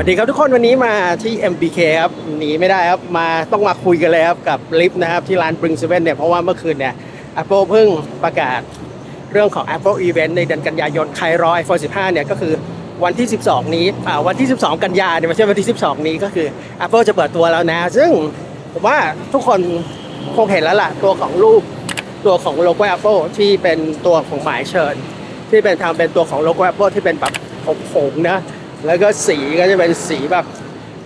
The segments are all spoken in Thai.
วัสดีครับทุกคนวันนี้มาที่ MBK ครับหนีไม่ได้ครับมาต้องมาคุยกันเลยครับกับลิฟต์นะครับที่ร้าน Bring Seven เนี่ยเพราะว่าเมื่อคืนเนี่ย Apple เพิ่งประกาศเรื่องของ Apple Event ในเดือนกันยายนใครรอ iPhone 15 เนี่ยก็คือวันที่ 12 นี้อ่าวันที่ 12 กันยาเนี่ยไม่ใช่วันที่ 12 นี้ก็คือ Apple จะเปิดตัวแล้วนะ ซึ่งผมว่าทุกคนคงเห็นแล้วล่ะ ตัวของรูปตัวของโลโก้ Apple ที่เป็นตัวของหมายเชิญ ที่เป็นทำเป็นตัวของโลโก้ Apple ที่เป็นแบบผงๆนะ แล้วก็สีก็จะเป็นสีแบบ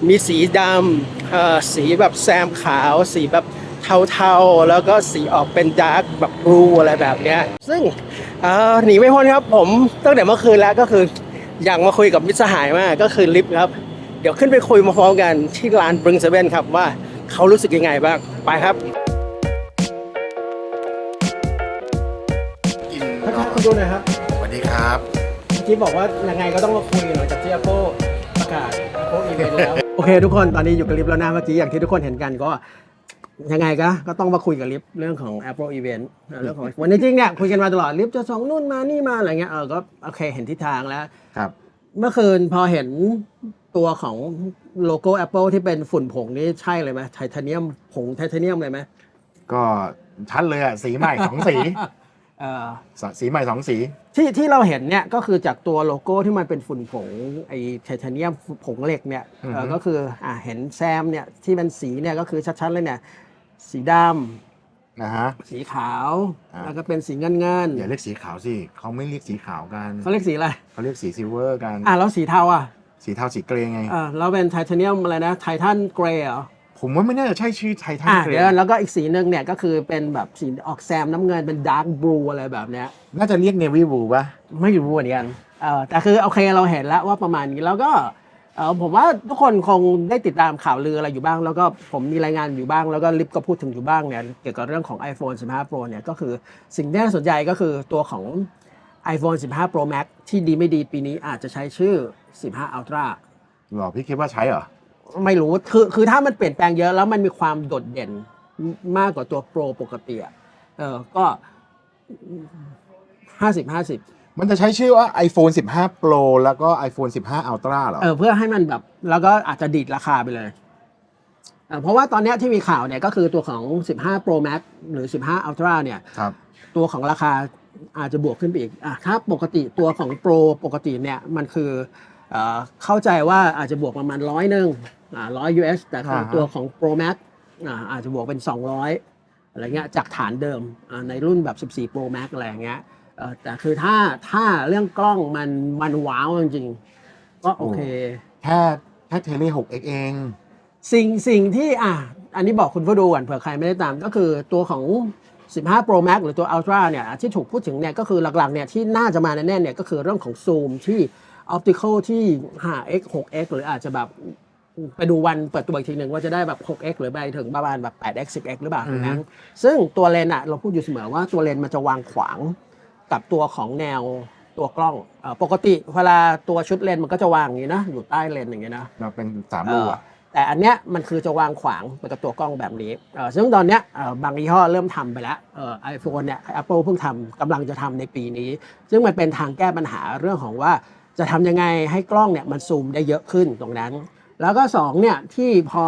มีสีดำเอ่อสีแบบแซมขาว สีแบบเทาๆ แล้วก็สีออกเป็นดาร์กแบบบลูอะไรแบบเนี้ย ซึ่งเอ่อหนีไม่พ้นครับผมตั้งแต่เมื่อคืนแล้วก็คืออยากมาคุยกับมิตรสหายมากก็คือลิฟต์ครับ เดี๋ยวขึ้นไปคุยมาพร้อมกันที่ร้านบริงเซเว่นครับว่าเขารู้สึกยังไงบ้าง ไปครับกินทักทายคุณดูหน่อยครับสวัสดีครับ ที่บอกว่ายังไงก็ต้องมาคุยหลังจากที่ Apple ประกาศ Apple Event แล้ว โอเค ทุกคนตอนนี้อยู่กับลิฟต์แล้วนะเมื่อกี้อย่างที่ทุกคนเห็นกันก็ยังไงก็ก็ต้องมาคุยกับลิฟต์เรื่องของ Apple Event เรื่องของวันนี้จริงเนี่ยคุยกันมาตลอดลิฟต์จะส่งนู่นมานี่มาอะไรเงี้ยเออก็โอเคเห็นทิศทางแล้ว ครับ เมื่อคืนพอเห็นตัวของโลโก้ Apple ที่เป็นฝุ่นผงนี่ใช่เลยไหมไทเทเนียมผงไทเทเนียมเลยไหมก็ชัดเลยอะสีใหม่สองสี เออสสีใหม่สองสีที่ที่เราเห็นเนี่ยก็คือจากตัวโลโก้ที่มันเป็นฝุ่นผงไอไทเทเนียมผงเหล็กเนี่ยอือฮึเออก็คืออ่าเห็นแซมเนี่ยที่เป็นสีเนี่ยก็คือชัดๆเลยเนี่ยสีดนะฮะำสีขาวอ่าแล้วก็เป็นสีเงินเงินๆอย่าเรียกสีขาวสิเขาไม่เรียกสีขาวกันเขาเรียกสีอะไรเขาเรียกสีซิลเวอร์กันอ่าแล้วสีเทาอะสีเทาสีเกรย์ไงอ่าแล้วเป็นไทเทเนียมอะไรนะไททันเกรย์เหรอ ผมว่าไม่น่าจะใช่ชื่อไททันอ่าเกรเดี๋ยวย์แล้วก็อีกสีหนึ่งเนี่ยก็คือเป็นแบบสีออกแซมน้ำเงินเป็นดาร์กบลูอะไรแบบเนี้ย น่าจะเรียกเนวี่บูป่ะ ไม่รู้เหมือนกันเออแต่คือโอเคเราเห็นแล้วว่าประมาณนี้แล้วก็เออผมว่าทุกคนคงได้ติดตามข่าวลืออะไรอยู่บ้าง แล้วก็ผมมีรายงานอยู่บ้าง แล้วก็ลิฟก็พูดถึงอยู่บ้างเนี่ยเกี่ยวกับเรื่องของ iPhone 15 Pro เนี่ยก็คือสิ่งที่น่าสนใจก็คือตัวของ iPhone 15 Pro Max ที่ดีไม่ดีปีนี้อาจจะใช้ชื่อ 15 Ultra หรอพี่คิดว่าใช้เหรอ ไม่รู้คือคือถ้ามันเปลี่ยนแปลงเยอะแล้วมันมีความโดดเด่นมากกว่าตัวโปรปกติอะเออก็ห้าสิบห้าสิบมันจะใช้ชื่อว่า iPhone 15 Pro แล้วก็ iPhone 15 Ultra เหรอเออเพื่อให้มันแบบ แล้วก็อาจจะดีดราคาไปเลยเออเพราะว่าตอนเนี้ยที่มีข่าวเนี่ยก็คือตัวของ 15 Pro Max หรือ 15 Ultra เนี่ยครับตัวของราคาอาจจะบวกขึ้นไปอีกอะถ้าปกติตัวของโปรปกติเนี่ยมันคือเออเข้าใจว่าอาจจะบวกประมาณร้อยหนึ่งอ่า ร้อย US แต่ของอ่าฮะ ตัวของ Pro Max อ่าอาจจะบวกเป็น 200 อะไรเงี้ยจากฐานเดิมอ่าในรุ่นแบบ 14 Pro Max อะไรอย่างเงี้ยเออแต่คือถ้าถ้าเรื่องกล้องมันมันว้าวจริงๆก็โอเค แค่แค่เทเล 6x เอง สิ่งสิ่งที่อะอันนี้บอกคุณผู้ดูก่อนเผื่อใครไม่ได้ตามก็คือตัวของ 15 Pro Max หรือตัว Ultra เนี่ยที่ถูกพูดถึงเนี่ยก็คือหลักๆเนี่ยที่น่าจะมาแน่ๆเนี่ยก็คือเรื่องของซูมที่ optical ที่ 5x 6x หรืออาจจะแบบ ไปดูวันเปิดตัวอีกทีหนึ่งว่าจะได้แบบ 6x หรือไปถึงประมาณแบบ 8x 10x หรือเปล่าอือฮึนะซึ่งตัวเลนส์อะเราพูดอยู่เสมอว่าตัวเลนส์มันจะวางขวางกับตัวของแนวตัวกล้องเอ่อปกติเวลาตัวชุดเลนส์มันก็จะวางอย่างนี้นะอยู่ใต้เลนส์อย่างเงี้ยนะเราเป็นสามรูอะเออแต่อันเนี้ยมันคือจะวางขวางไปกับตัวกล้องแบบนี้เออซึ่งตอนเนี้ยเอ่อบางยี่ห้อเริ่มทำไปแล้วเออไอโฟนเนี่ย Apple เพิ่งทำกำลังจะทำในปีนี้ ซึ่งมันเป็นทางแก้ปัญหาเรื่องของว่าจะทำยังไงให้กล้องเนี่ยมันซูมได้เยอะขึ้นตรงนั้น แล้วก็สองเนี่ยที่พอ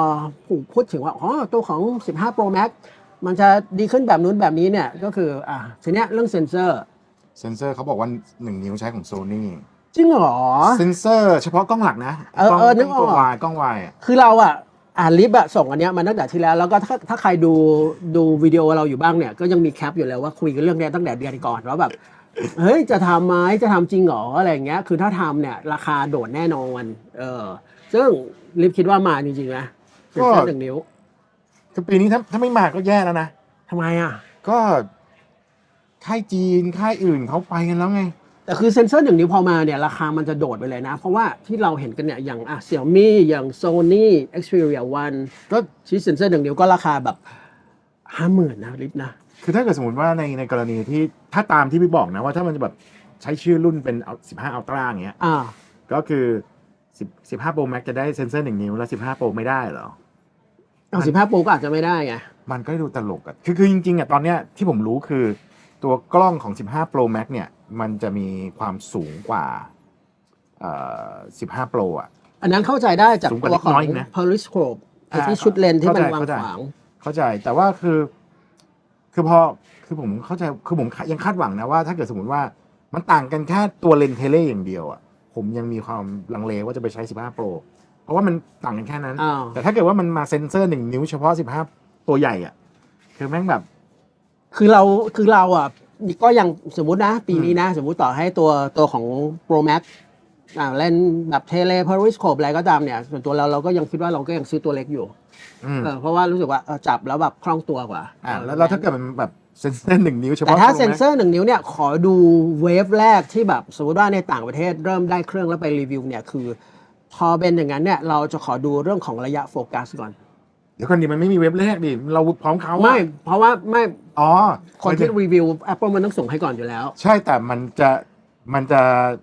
ผูกพูดถึงว่าอ๋อตัวของ 15 Pro Max มันจะดีขึ้นแบบนู้นแบบนี้เนี่ยก็คืออ่าทีเนี้ยเรื่องเซนเซอร์เซนเซอร์เขาบอกว่า 1 นิ้วใช้ของ Sony จริงเหรอเซนเซอร์เฉพาะกล้องหลักนะเออเออนึกออกกล้องวายกล้องวายอะคือเราอะอ่านลิฟต์อะส่งอันเนี้ยมาตั้งแต่ที่แล้ว แล้วก็ถ้าถ้าใครดูดูวิดีโอเราอยู่บ้างเนี่ยก็ยังมีแคปอยู่แล้วว่าคุยกันเรื่องเนี้ยตั้งแต่เดือนก่อนว่าแบบ เฮ้ยจะทำไหมจะทำจริงเหรออะไรอย่างเงี้ย คือถ้าทำเนี่ยราคาโดดแน่นอนเออ ซึ่งลิฟต์คิดว่ามาจริงๆนะเป็นแค่หนึ่งนิ้วคือปีนี้ถ้าถ้าไม่มาก็แย่แล้วนะทำไมอะก็ค่ายจีนค่ายอื่นเขาไปกันแล้วไง แต่คือเซนเซอร์หนึ่งนิ้วพอมาเนี่ยราคามันจะโดดไปเลยนะ เพราะว่าที่เราเห็นกันเนี่ยอย่างอะเสี่ยมี่อย่าง Sony Xperia One ก็ที่เซนเซอร์หนึ่งนิ้วก็ราคาแบบห้าหมื่นนะลิฟต์นะ คือถ้าเกิดสมมติว่าในในกรณีที่ถ้าตามที่พี่บอกนะว่าถ้ามันจะแบบใช้ชื่อรุ่นเป็น15 Ultra อย่างเงี้ยอ่า ก็คือ10 15 Pro Max จะได้เซนเซอร์1นิ้วแล้ว15 Pro ไม่ได้เหรอเอาสิบห้าโปรก็อาจจะไม่ได้ไงมันก็ดูตลกอะคือคือจริงๆอะตอนเนี้ยที่ผมรู้คือตัวกล้องของ15 Pro Max เนี่ย มันจะมีความสูงกว่าเอ่อ15 Pro อะอันนั้นเข้าใจได้จากสูงกว่าตัวของเล็กน้อยอีกนะ periscope ไอ้ที่อ่าชุดเลนส์ที่มันวางเข้าใจขวาง เข้าใจแต่ว่าคือ คือพอคือผมเข้าใจคือผมยังคาดหวังนะว่า ถ้าเกิดสมมติว่ามันต่างกันแค่ตัวเลนส์เทเลอย่างเดียวอะผมยังมีความลังเลว่าจะไปใช้ 15 Pro เพราะว่ามันต่างกันแค่นั้น อ้าว แต่ถ้าเกิดว่ามันมาเซ็นเซอร์หนึ่งนิ้วเฉพาะ 15 ตัวใหญ่อะคือแม่งแบบ คือเราคือเราอะก็ยังสมมุตินะ ปีนี้นะ สมมุติต่อให้ตัวตัวของ Pro Max อ่าเล่นแบบเทเล periscope อะไรก็ตามเนี่ย ส่วนตัวเราเราก็ยังคิดว่าเราก็ยังซื้อตัวเล็กอยู่ อืมเออเพราะว่ารู้สึกว่าเออจับแล้วแบบคล่องตัวกว่าอ่าแล้วแล้วถ้าเกิดมันแบบเซ็นเซอร์หนึ่งนิ้วเฉแต่พาะถ้าตัวเซ็นเซอร์หนึ่งนิ้วเนี่ยขอดูเวฟแรกที่แบบสมมติว่าในต่างประเทศเริ่มได้เครื่องแล้วไปรีวิวเนี่ยคือ พอเป็นอย่างนั้นเนี่ยเราจะขอดูเรื่องของระยะโฟกัสก่อน เดี๋ยวคนนี้มันไม่มีเว็บแรกดิเราพร้อมเขาอะไม่เพราะว่าไม่อ๋อคนที่รีวิว Apple มันต้องส่งให้ก่อนอยู่แล้ว ใช่แต่มันจะมันจะ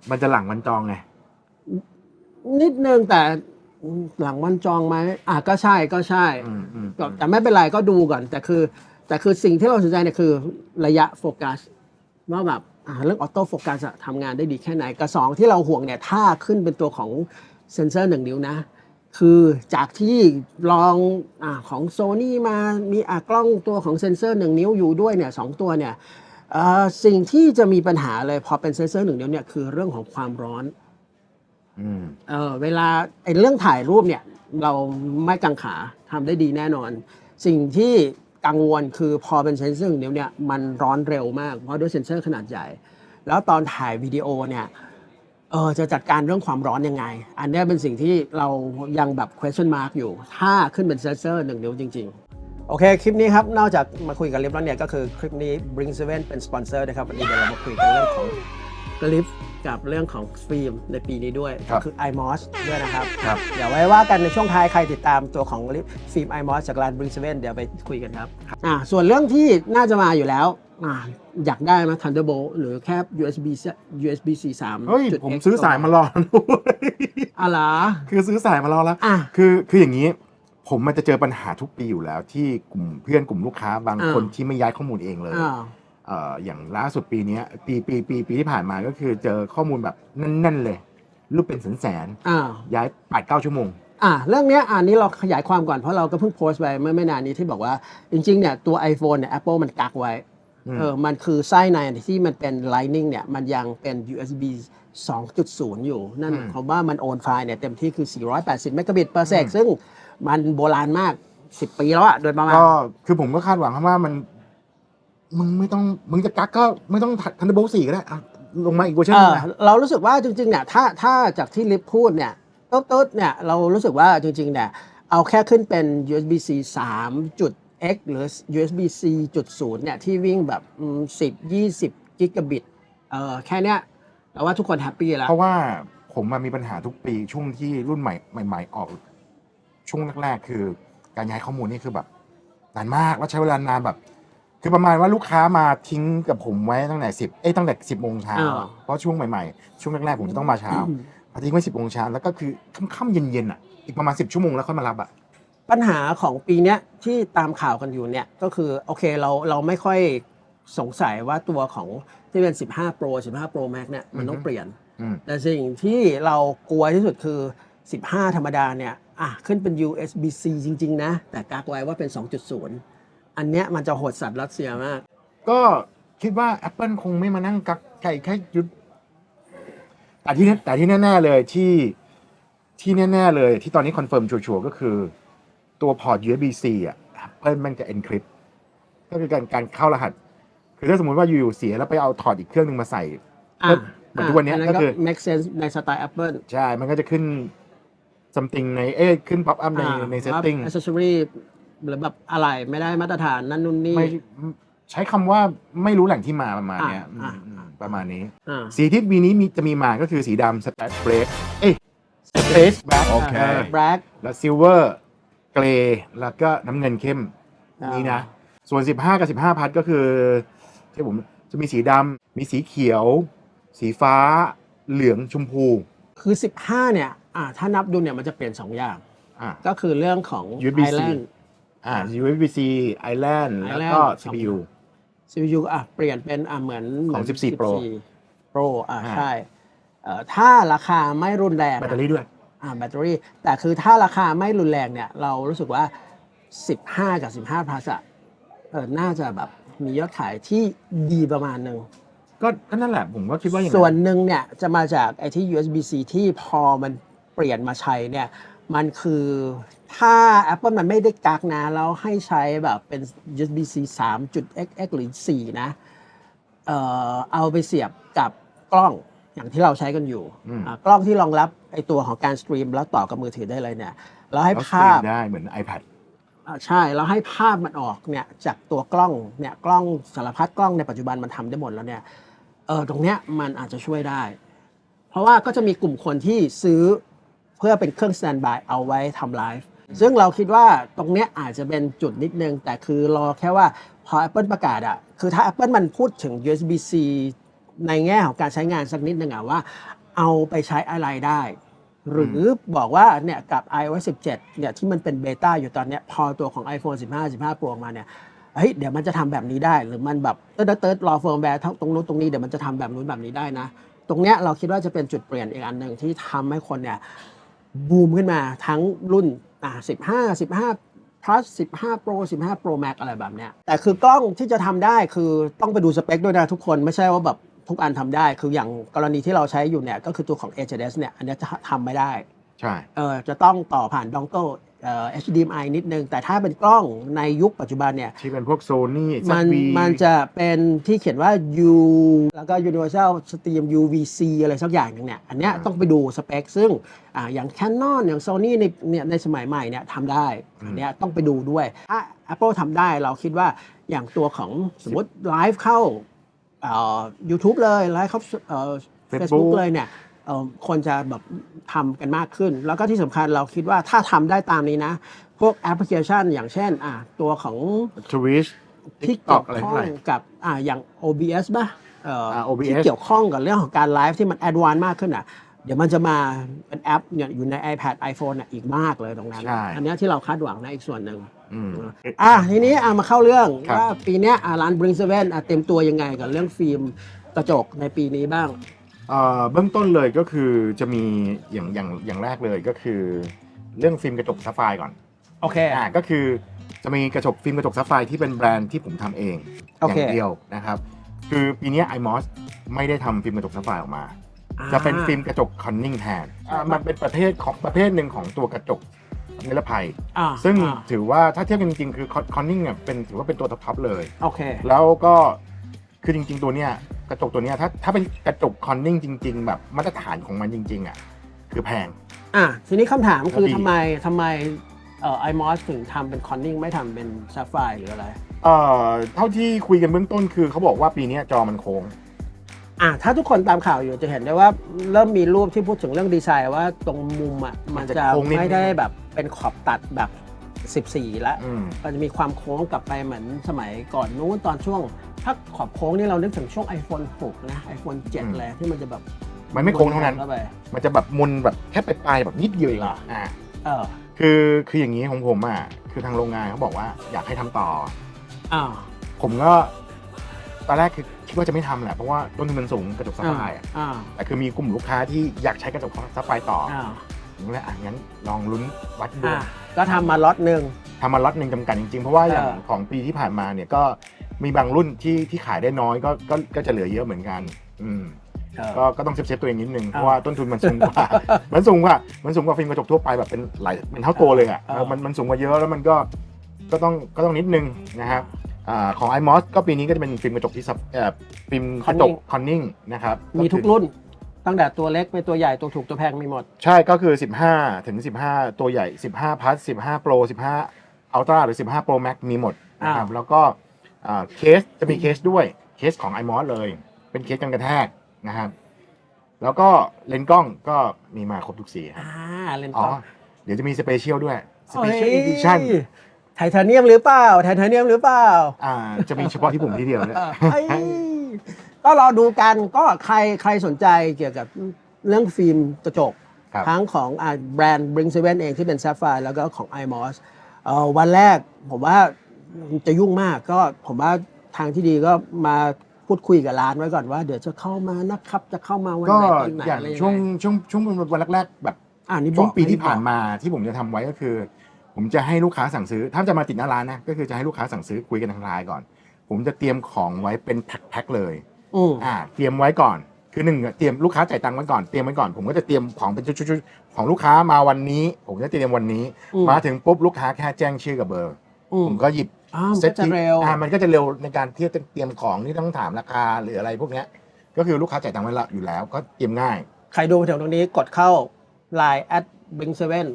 มันจะหลังวันจองไงนิดนึงแต่ หลังวันจองไหมอะก็ใช่ก็ใช่อืมอืมก็แต่ไม่เป็นไรก็ดูก่อน แต่คือ แต่คือสิ่งที่เราสนใจเนี่ยคือระยะโฟกัสว่าแบบอ่าเรื่องออโต้โฟกัสอะทำงานได้ดีแค่ไหนกับสองที่เราห่วงเนี่ยถ้าขึ้นเป็นตัวของเซนเซอร์หนึ่งนิ้วนะ คือจากที่ลองอาของโซนี่มามีอะกล้องตัวของเซนเซอร์หนึ่งนิ้วอยู่ด้วยเนี่ยสองตัวเนี่ยเอ่อสิ่งที่จะมีปัญหาเลยพอเป็นเซนเซอร์หนึ่งนิ้วเนี่ยคือเรื่องของความร้อนอืม เออเวลาไอ้เรื่องถ่ายรูปเนี่ย เราไม่กังขาทำได้ดีแน่นอน สิ่งที่กังวลคือพอเป็นเซนเซอร์นิ้วเนี่ยมันร้อนเร็วมาก เพราะด้วยเซนเซอร์ขนาดใหญ่ แล้วตอนถ่ายวิดีโอเนี่ยเออจะจัดการเรื่องความร้อนยังไง อันเนี้ยเป็นสิ่งที่เรายังแบบ question mark อยู่ ถ้าขึ้นเป็นเซนเซอร์หนึ่งนิ้วจริง ๆ โอเค คลิปนี้ครับ นอกจากมาคุยกับลิฟแล้วเนี่ย ก็คือคลิปนี้ Bring Seven เป็นสปอนเซอร์นะครับ วันนี้เดี๋ยวเรามาคุยกันเรื่องของ ลิฟกับเรื่องของฟิล์มในปีนี้ด้วยครับ คือ iMOS ด้วยนะครับ ครับ เดี๋ยวไว้ว่ากันในช่วงท้ายใครติดตามตัวของลิฟฟิล์ม iMOS จากร้าน Bring Seven เดี๋ยวไปคุยกันครับอ่าส่วนเรื่องที่น่าจะมาอยู่แล้วอ่าอยากได้ไหม Thunderbolt หรือแค่ USB USB C 3เฮ้ย ผมซื้อสายมารอด้วยอะไรอคือซื้อสายมารอแล้ว อะ คือคืออย่างนี้ ผมมันจะเจอปัญหาทุกปีอยู่แล้ว ที่กลุ่มเพื่อนกลุ่มลูกค้าบางอ่า คนที่ไม่ย้ายข้อมูลเองเลย อ่าเอ่ออย่างล่าสุดปีเนี้ยปีปีปีปีที่ผ่านมาก็คือเจอข้อมูลแบบแน่นๆเลย รูปเป็นแสนแสนอ่าๆย้ายแปดเก้าชั่วโมงอะเรื่องเนี้ยอันนี้เราขยายความก่อนเพราะเราก็เพิ่งโพสต์ไปเมื่อไม่นานนี้ที่บอกว่า จริงๆเนี่ยตัว iPhone เนี่ย Apple มันกักไว้อืมเออมันคือไส้ในที่มันเป็น Lightning เนี่ย มันยังเป็น USB 2.0 อยู่ นั่นหมายความว่ามันโอนไฟล์เนี่ย เต็มที่คือ 480 เมกะบิต per sec ซึ่งมันโบราณมาก 10 ปีแล้วอะโดยประมาณก็คือผมก็คาดหวังว่ามัน มึงไม่ต้องมึงจะกักก็ไม่ต้องทันเดอร์โบสี่ก็ได้อะลงมาอีกเวอร์ชันเอหนึงอนะ เรารู้สึกว่าจริงๆเนี่ยถ้าถ้าจากที่ลิฟพูดเนี่ยต๊ดๆเนี่ยเรารู้สึกว่าจริงๆเนี่ยเอาแค่ขึ้นเป็น USB C 3จุด X หรือ USB C จุด0เนี่ยที่วิ่งแบบอืม10 20กิกะบิตเออแค่เนี้ยแต่ว่าทุกคนแฮปปี้แล้ว เพราะว่าผมมามีปัญหาทุกปีช่วงที่รุ่นใหม่ใหม่ ๆ ออก ช่วงแรกๆคือ การย้ายข้อมูลนี่คือแบบนานมากแล้วใช้เวลานานแบบ คือประมาณว่าลูกค้ามาทิ้งกับผมไว้ตั้งแต่สิบเอ้ยตั้งแต่สิบโมงเช้าอ่า เพราะช่วงใหม่ๆ ช่วงแรกๆผมจะต้องมาเช้าพอทิ้งไว้สิบโมงเช้าแล้วก็คือค่ำๆเย็นๆอะอีกประมาณสิบชั่วโมงแล้วค่อยมารับอะ ปัญหาของปีเนี้ยที่ตามข่าวกันอยู่เนี่ยก็คือโอเคเราเราไม่ค่อยสงสัยว่าตัวของที่เป็น 15 Pro 15 Pro Max เนี่ยมันต้องอือฮึ เปลี่ยน อืม แต่สิ่งที่เรากลัวที่สุดคือ 15 ธรรมดาเนี่ยอะขึ้นเป็น USB-C จริง ๆ นะ แต่กักไว้ว่าเป็น 2.0 อันเนี้ยมันจะโหดสัตว์รัสเซียมาก ก็คิดว่า Apple คงไม่มานั่งกักไก่แค่ยุดแต่ที่แน่แต่ที่แน่ ๆเลยที่ที่แน่ ๆ เลย ที่ตอนนี้คอนเฟิร์มชัวร์ๆก็คือ ตัวพอร์ต USB-C อะ Apple มันจะ encrypt ก็คือการการเข้ารหัส คือถ้าสมมติว่าอยู่ๆเสียแล้วไปเอาถอดอีกเครื่องหนึ่งมาใส่อะเหมือนทุกวันเนี้ยอัก็คือ make sense ในสไตล์ Apple ใช่ มันก็จะขึ้น something ในเอ้ยขึ้น pop up ในอ่าใน setting ว่า accessory หรือแบบอะไรไม่ได้มาตรฐานนั่นนู่นนี่ ไม่ใช้คำว่าไม่รู้แหล่งที่มาประมาณเนี้ยอ่า อืมอ่าอืมประมาณนี้ อ่า สีที่ปีนี้มีจะมีมาก็คือสีดำสเปซเบรกเอ้ยสเปซแบล็กโอเค black แล้วซิลเวอร์เกรย์แล้วก็น้ำเงินเข้มอ่านี่นะ ส่วน 15 กับ 15 พัดก็คือที่ผมจะมีสีดำมีสีเขียว สีฟ้า เหลืองชมพูคือ 15 เนี่ยอ่าถ้านับดูเนี่ยมันจะเปลี่ยน 2 อย่าง อ่าก็คือเรื่องของ USB-C Island อ่า USB-C Island แล้วก็ Island CPU CPU อะเปลี่ยนเป็นอะเหมือนของเหมืน14 Pro Pro อะอ่า ใช่เอ่อถ้าราคาไม่รุนแรงแบตเตอรี่ด้วย อ่าแบตเตอรี่ แต่คือถ้าราคาไม่รุนแรงเนี่ย เรารู้สึกว่า 15 กับ 15 plus อะเออน่าจะแบบมียอดขายที่ดีประมาณหนึ่ง ก็ก็นั่นแหละผมก็คิดว่าอย่างส่วนหนึ่งเนี่ยจะมาจากไอ้ที่ USB-C ที่พอมันเปลี่ยนมาใช้เนี่ย มันคือถ้า Apple มันไม่ได้กักนะ แล้วให้ใช้แบบเป็น USB-C 3.xx หรือ 4 นะ เอ่อเอาไปเสียบกับกล้องอย่างที่เราใช้กันอยู่อืม อ่ากล้องที่รองรับไอตัวของการสตรีมแล้วต่อกับมือถือได้เลยเนี่ย แล้วให้แล้วสตภารีพมได้เหมือน iPad อ่าใช่แล้วให้ภาพมันออกเนี่ยจากตัวกล้องเนี่ยกล้องสารพัดกล้องในปัจจุบันมันทำได้หมดแล้วเนี่ยเออตรงเนี้ยมันอาจจะช่วยได้ เพราะว่าก็จะมีกลุ่มคนที่ซื้อ เพื่อเป็นเครื่องสแตนบายเอาไว้ทำไลฟ์ซึ่งเราคิดว่าตรงเนี้ยอาจจะเป็นจุดนิดนึง แต่คือรอแค่ว่าพอ Apple ประกาศอะคือถ้า Apple มันพูดถึง USB-C ในแง่ของการใช้งานสักนิดนึงอะว่า เอาไปใช้อะไรได้ หรือบอกว่าเนี่ยกับ iOS 17 เนี่ยที่มันเป็นเบต้าอยู่ตอนเนี้ยพอตัวของ iPhone 15 15 Pro มาเนี่ยเฮ้ยเดี๋ยวมันจะทำแบบนี้ได้ หรือมันแบบเติร์ดเติร์ดรอเฟิร์มแวร์ตรงนู้นตรงนี้เดี๋ยวมันจะทำแบบนู้นแบบนี้ได้นะ ตรงเนี้ยเราคิดว่าจะเป็นจุดเปลี่ยนอีกอันหนึ่งที่ทำให้คนเนี่ย บูมขึ้นมาทั้งรุ่นอะ15 15 plus 15 pro 15 pro max อะไรแบบเนี้ยแต่คือกล้องที่จะทำได้คือต้องไปดูสเปคด้วยนะทุกคนไม่ใช่ว่าแบบทุกอันทำได้ คืออย่างกรณีที่เราใช้อยู่เนี่ยก็คือตัวของ HDS เนี่ยอันเนี้ยจะทำไม่ได้ ใช่ เออจะต้องต่อผ่านดองเกิล เอ่อ HDMI นิดนึง แต่ถ้าเป็นกล้องในยุคปัจจุบันเนี่ย ที่เป็นพวก Sony มัน ZV มันจะเป็นที่เขียนว่า U แล้วก็ Universal Stream UVC อะไรสักอย่างหนึงเนี่ย อันเนี้ยอ่าต้องไปดูสเปค ซึ่งอ่าอย่าง Canon อย่าง Sony ในเนี่ยในสมัยใหม่เนี่ยทำได้อืมอันเนี้ยต้องไปดูด้วย ถ้า Apple ทำได้เราคิดว่าอย่างตัวของสมมติไลฟ์เข้าเอ่อ YouTube เลยไลฟ์เข้าเอ่อ Facebook Facebook เลยเนี่ยเอ่อ คนจะแบบทำกันมากขึ้น แล้วก็ที่สำคัญเราคิดว่าถ้าทำได้ตามนี้นะ พวกแอปพลิเคชัน อย่างเช่นอะตัวของ Twitch ที่เกี่ยว TikTok อะไรข้อเท่างไหร่กับอ่าอย่าง OBS ป่ะเอ่ออา OBS ที่เกี่ยวข้องกับเรื่องของการไลฟ์ที่มันแอดวานซ์มากขึ้นอะ เดี๋ยวมันจะมาเป็นแอปเนี่ยอยู่ใน iPad iPhone อะอีกมากเลยตรงนั้น ใช่ อันเนี้ยที่เราคาดหวังนะอีกส่วนหนึ่ง อืม อะทีนี้อะมาเข้าเรื่องครับ ว่าปีเนี้ยอะร้าน Bring Seven อะเต็มตัวยังไงกับเรื่องฟิล์มกระจกในปีนี้บ้าง เอ่อเบื้องต้นเลยก็คือจะมีอย่างอย่างอย่างแรกเลยก็คือ เรื่องฟิล์มกระจกซัฟไฟร์ก่อนโอเคอ่าก็คือจะมีกระจกฟิล์มกระจกซัฟไฟร์ที่เป็นแบรนด์ที่ผมทำเองโออเคย่างเดียวนะครับ คือปีเนี้ไอมอสไม่ได้ทำฟิล์มกระจกซัฟไฟร์ออกมา จะเป็นฟิล์มกระจกคอนนิ่งแทนอ่ามันเป็นประเภทของประเภทหนึ่งของตัวกระจกนิรภัยอ่าซึ่งอ่าถือว่าถ้าเทียบกันจริงๆ คือคอนนิ่งเนี่ยเป็นถือว่าเป็นตัวท็อปๆเลย โอเค แล้วก็คือจริงๆ ตัวเนี้ย กระจกตัวเนี้ยถ้าถ้าเป็นกระจกคอนนิ่งจริง ๆ แบบมาตรฐานของมันจริง ๆอะคือแพง อะทีนี้คำถามคือดี ทำไมทำไมเอ่อไอมอสถึงทำเป็นคอนนิ่งไม่ทำเป็นซ a ฟไฟหรืออะไร เอ่อเท่าที่คุยกันเบื้องต้นคือเขาบอกว่าปีเนี้ยจอมันโค้ง อะถ้าทุกคนตามข่าวอยู่จะเห็นได้ว่าเริ่มมีรูปที่พูดถึงเรื่องดีไซน์ว่าตรงมุมอะมันจะโค้งนิดนึง ไม่ได้แบบเป็นขอบตัดแบบ 14 แล้วอืม มันจะมีความโค้งกลับไปเหมือนสมัยก่อนนู้นตอนช่วง ถ้าขอบโค้งนี่เรานึกถึงช่วง iPhone 6 นะ iPhone อืม 7 เลยที่มันจะแบบมันไม่โค้งเท่านั้นเข้าไปมันจะแบบมุนแบบแค่ปลายๆแบบนิดเดียวเองเหรออ่า เออคือคืออย่างนี้ของผมอะคือทางโรงงานเขาบอกว่าอยากให้ทำต่อ อ่าผมก็ตอนแรกคือคิดว่าจะไม่ทำแหละเพราะว่าต้นทุนมันสูงกระจกซัฟไฟร์อะอ่าแต่คือมีกลุ่มลูกค้าที่อยากใช้กระจกซัฟไฟร์ต่ออ่า ผมก็เลยอะงั้นลองลุ้นวัดดูอ่าก็ทำมาล็อตหนึ่ง ทำมาล็อตหนึ่งจำกัดจริงๆ เพราะว่าอย่างเออ ของปีที่ผ่านมาเนี่ยก็มีบางรุ่นที่ที่ขายได้น้อยก็ก็ก็จะเหลือเยอะเหมือนกัน อืมเออ ก็ก็ต้องเซฟเซฟตัวเองนิดนึงเออเพราะว่าต้นทุนมันสูงกว่า มันสูงกว่า มันสูงกว่าฟิล์มกระจกทั่วไปแบบเป็นหลายเป็นเท่าตัวเลยอะเออ เออมันมันสูงกว่าเยอะแล้วมันก็ก็ต้องก็ต้องนิดนึงนะครับอ่าของ iMOS ก็ปีนี้ก็จะเป็นฟิล์มกระจกที่ซับเอ่อฟิล์มกระจกคอนนิ่งนะครับมีทุกคือรุ่น ตั้งแต่ตัวเล็กไปตัวใหญ่ตัวถูกตัวแพงมีหมด ใช่ก็คือ 15 ถึง 15 ตัวใหญ่ 15 plus 15 pro 15 ultra หรือ 15 pro max มีหมดนะครับอ่าแล้วก็อ่าเคสจะมีเคสด้วยเคสของ iMOS เลย เป็นเคสกันกระแทกนะครับ แล้วก็เลนส์กล้องก็มีมาครบทุกสีครับอ่าเลนส์อ๋กอล้องเดี๋ยวจะมีสเปเชียลด้วยสเฮ้เปยเชียลอีดิชั่นไทเทเนียมหรือเปล่าไทเทเนียมหรือเปล่า อ่าจะมีเฉพาะที่ผมที่เดียวเนี่ยเฮ้ย ก็รอดูกันก็ใครใครสนใจเกี่ยวกับเรื่องฟิล์มกระจก ครับทั้งของอ่าแบรนด์ Bring Seven เองที่เป็น Sapphire แล้วก็ของ iMOS เอ่อวันแรกผมว่าจะยุ่งมากก็ผมว่าทางที่ดีก็มาพูดคุยกับร้านไว้ก่อนว่าเดี๋ยวจะเข้ามานะครับ จะเข้ามาวันก็ไหนตอนไหนอย่างอะไรยังช่วงไงช่วงช่วงวันแรกๆแบบ อ่านี่บช่อวกงปีที่ผ่านบอกมาที่ผมจะทำไว้ก็คือ ผมจะให้ลูกค้าสั่งซื้อ ถ้าจะมาติดหน้าร้านนะก็คือจะให้ลูกค้าสั่งซื้อคุยกันทางไลน์ก่อน ผมจะเตรียมของไว้เป็นแพ็คๆเลย อืมอ่าเตรียมไว้ก่อน คือหนึ่งเตรียมลูกค้าจ่ายตังค์ไว้ก่อนเตรียมไว้ก่อนผมก็จะเตรียมของเป็นชุดๆๆของลูกค้ามาวันนี้ ผมจะเตรียมวันนี้อืมมาถึงปุ๊บลูกค้าแค่แจ้งชื่อกับเบอร์ อืมผมก็หยิบอ้าวเซ็ตก็จะที่เร็ว อ่ามันก็จะเร็วในการที่จะเตรียมของที่ต้องถามราคาหรืออะไรพวกเนี้ยก็คือลูกค้าจ่ายตังค์ไว้ละอยู่แล้ว ก็เตรียมง่าย ใครดูมาถึงตรงนี้กดเข้า Line at bring seven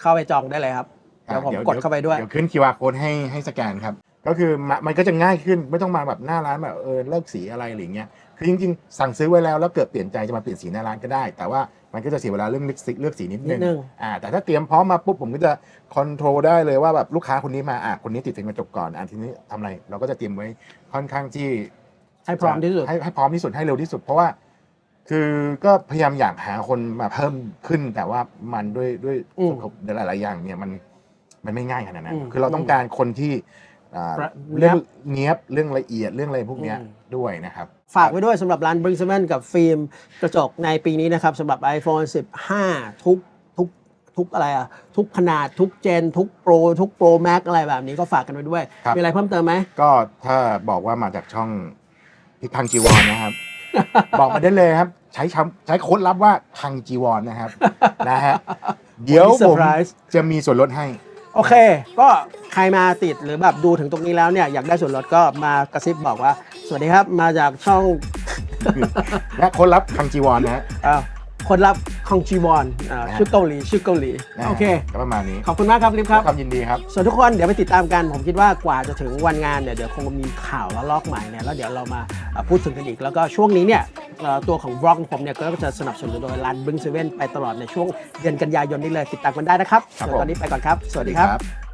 เข้าไปจองได้เลยครับ เดี๋ยวผมกดเข้าไปด้วย เดี๋ยวขึ้น QR code ให้ให้สแกนครับ ก็คือมะมันก็จะง่ายขึ้นไม่ต้องมาแบบหน้าร้านแบบเออเลิกสีอะไรหรือเงี้ยคือจริงๆ สั่งซื้อไว้แล้วแล้วเกิดเปลี่ยนใจจะมาเปลี่ยนสีหน้าร้านก็ได้ แต่ว่ามันก็จะเสียเวลาเรื่องเลือกสีเลือกสีนิดนินึดงนึงอ่าแต่ถ้าเตรียมพร้อมมาปุ๊บผมก็จะคอนโทรลได้เลยว่าแบบลูกค้าคนนี้มาอะคนนี้ติดฟิล์มกระจกก่อนอะทีนี้ทำอะไรเราก็จะเตรียมไว้ค่อนข้างที่ให้พร้อมที่สุดให้ให้พร้อมที่สุดให้เร็วที่สุด เพราะว่า คือก็พยายามอยากหาคนมาเพิ่มขึ้น แต่ว่ามันด้วยด้วยอืมหลายๆอย่างเนี่ยมันมันไม่ง่ายขนาดนั้อืนมคือเราต้องการคนที่ อ่าประเรื่องเนี้ยบเรื่องละเอียดเรื่องอะไรพวกเนี้ยอืมด้วยนะครับ ฝากไว้ด้วยสำหรับร้าน Bring Seven กับฟิล์มกระจกในปีนี้นะครับสำหรับ iPhone 15 ทุกทุกทุกอะไรอะทุกขนาดทุกเจน ทุกโปร ทุกโปรแม็กอะไรแบบนี้ก็ฝากกันไว้ด้วย ครับ มีอะไรเพิ่มเติมไหม ก็ถ้าบอกว่ามาจากช่องพิพังจีวรนะครับ บอกมาได้เลยครับ ใช้คำใช้โค้ดลับว่าพังจีวรนะครับ นะฮะเดี๋ยววันนี้เซอผร์มไพรส์ จะมีส่วนลดให้ โอเค ก็ใครมาติดหรือแบบดูถึงตรงนี้แล้วเนี่ยอยากได้ส่วนลดก็มากระซิบบอกว่า สวัสดีครับมาจากช่อง และโค้ดลับพังจีวรนะฮะเอ่อคนรับ ของจีวอนอ่านะชื่อเกาหลีชื่อเกาหลีนะฮะโอเค ก็ประมาณนี้ขอบคุณมากครับลิฟครับความยินดีครับ ส่วนทุกคนเดี๋ยวไปติดตามกัน ผมคิดว่ากว่าจะถึงวันงานเนี่ยเดี๋ยวคงมีข่าวแล้วลอกใหม่เนี่ยแล้วเดี๋ยวเรามาเอ่อพูดถึงกันอีก แล้วก็ช่วงนี้เนี่ยเอ่อตัวของบล็อกของผมเนี่ยก็จะสนับสนุนโดยร้านบึ้งเซเว่นไปตลอดในช่วงเดือนกันยายนนี้เลยติดตามกันได้นะครับครับส่วนตอนนี้ไปก่อนครับ สวัสดีครับ